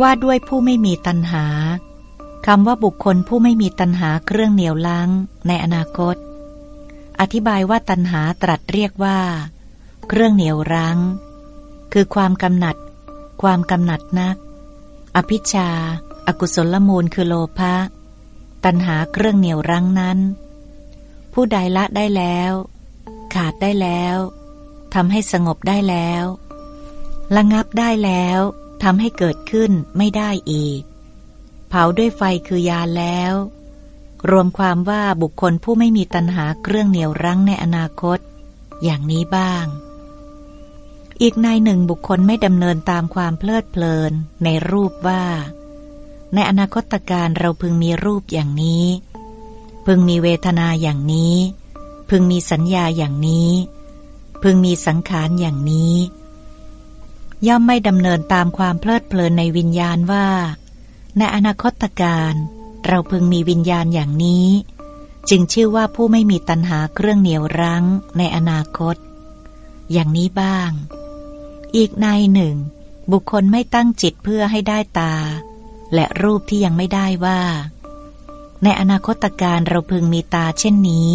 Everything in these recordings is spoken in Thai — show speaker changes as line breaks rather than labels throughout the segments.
ว่าด้วยผู้ไม่มีตัณหาคำว่าบุคคลผู้ไม่มีตัณหาเครื่องเหนียวลังในอนาคต อธิบายว่าตัณหาตรัสเรียกว่า เครื่องเหนียวรั้ง คือความกำหนัด ความกำหนัดนัก อภิชาอากุศลมูลคือโลภะตัณหาเครื่องเหนียวรั้งนั้น ผู้ใดละได้แล้ว ขาดได้แล้วทำให้สงบได้แล้วระงับได้แล้ว ทำให้เกิดขึ้นไม่ได้อีก เผาด้วยไฟคือยาแล้ว รวมความว่าบุคคลผู้ไม่มีตัณหาเครื่องเหนียวรั้งในอนาคต อย่างนี้บ้าง อีกนายหนึ่งบุคคลไม่ดำเนินตามความเพลิดเพลินในรูปว่า ในอนาคตการเราพึงมีรูปอย่างนี้ พึงมีเวทนาอย่างนี้ พึงมีสัญญาอย่างนี้ พึงมีสังขารอย่างนี้ ย่อมไม่ดำเนินตามความเพลิดเพลินในวิญญาณว่า ในอนาคตการเราพึงมีวิญญาณอย่างนี้ จึงชื่อว่าผู้ไม่มีตัณหาเครื่องเหนียวรั้งในอนาคต อย่างนี้บ้าง อีกในหนึ่ง บุคคลไม่ตั้งจิตเพื่อให้ได้ตา และรูปที่ยังไม่ได้ว่า ในอนาคตการเราพึงมีตาเช่นนี้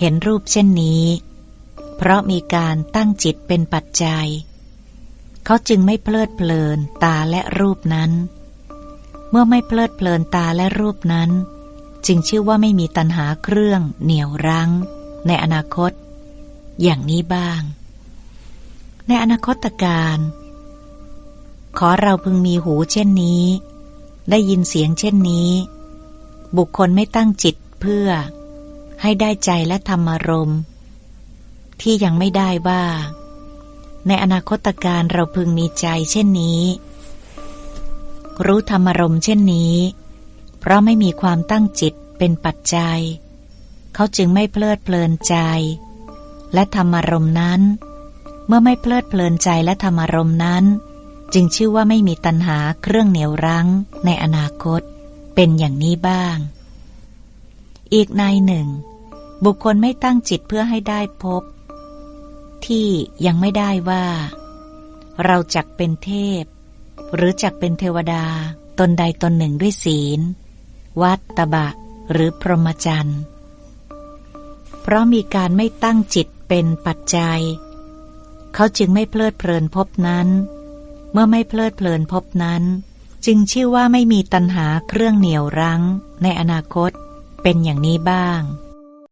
เห็นรูปเช่นนี้ เพราะมีการตั้งจิตเป็นปัจจัย เขาจึงไม่เพลิดเพลินตาและรูปนั้น เมื่อไม่เพลิดเพลินตาและรูปนั้น จึงชื่อว่าไม่มีตัณหาเครื่องเหนี่ยวรั้ง ในอนาคต อย่างนี้บ้าง ในอนาคตการ ขอเราพึงมีหูเช่นนี้ ได้ยินเสียงเช่นนี้ บุคคลไม่ตั้งจิตเพื่อ ให้ได้ใจและธรรมารมที่ยังไม่ได้ว่าง ในอนาคตการเราพึงมีใจเช่นนี้ รู้ธรรมรมเช่นนี้ เพราะไม่มีความตั้งจิตเป็นปัจจัย เขาจึงไม่เพลิดเพลินใจ และธรรมรมนั้น เมื่อไม่เพลิดเพลินใจและธรรมรมนั้น จึงชื่อว่าไม่มีตัณหาเครื่องเหนียวรั้ง ในอนาคตเป็นอย่างนี้บ้าง อีกในหนึ่ง บุคคลไม่ตั้งจิตเพื่อให้ได้พบ ที่ยังไม่ได้ว่า เราจักเป็นเทพ หรือจักเป็นเทวดาตนใดตนหนึ่งด้วยศีล วัดตบะ หรือพรหมจรรย์เพราะมีการไม่ตั้งจิตเป็นปัจจัย เขาจึงไม่เพลิดเพลินพบนั้น เมื่อไม่เพลิดเพลินพบนั้น จึงชื่อว่าไม่มีตัณหาเครื่องเหนียวรั้งในอนาคตเป็นอย่างนี้บ้าง